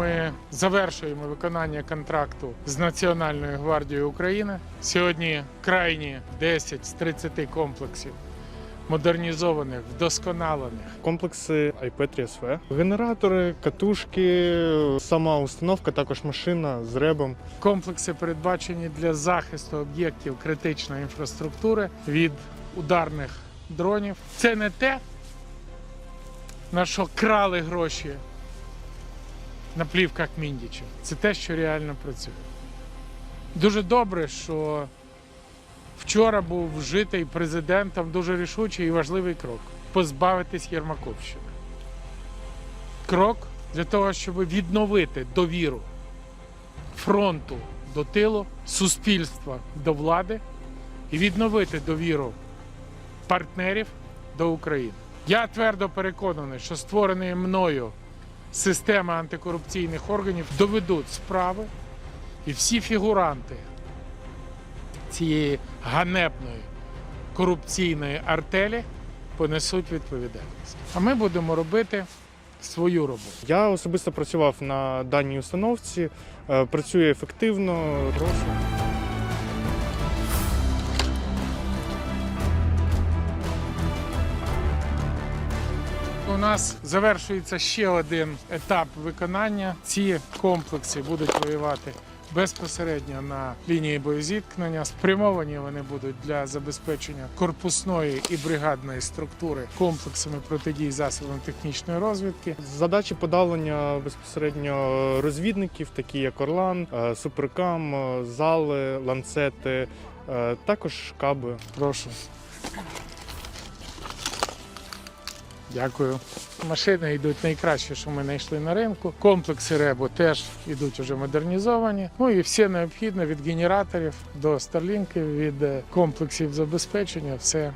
ми завершуємо виконання контракту з Національною гвардією України. Сьогодні крайні 10 з 30 комплексів модернізованих, вдосконалених. Комплекси IP3SV, генератори, катушки, сама установка, також машина з ребом. Комплекси передбачені для захисту об'єктів критичної інфраструктури від ударних дронів. Це не те, на що крали гроші на плівках Міндіча. Це те, що реально працює. Дуже добре, що вчора був вжитий президентом дуже рішучий і важливий крок позбавитись Єрмаковщини. Крок для того, щоб відновити довіру фронту до тилу, суспільства до влади і відновити довіру партнерів до України. Я твердо переконаний, що створені мною системи антикорупційних органів доведуть справи, і всі фігуранти цієї ганебної корупційної артелі понесуть відповідальність. А ми будемо робити свою роботу. Я особисто працював на даній установці, е, працює ефективно, розвитку. У нас завершується ще один етап виконання. Ці комплекси будуть воювати безпосередньо на лінії боєзіткнення. Спрямовані вони будуть для забезпечення корпусної і бригадної структури комплексами протидії засобам технічної розвідки. Задачі подавлення безпосередньо розвідників, такі як Орлан, е, Суперкам, е, зали, ланцети, е, також каби. Прошу. Дякую. Машини йдуть найкраще, що ми знайшли на ринку. Комплекси РЕБО теж йдуть вже модернізовані. Ну і все необхідне від генераторів до старлінків, від е, комплексів забезпечення. Все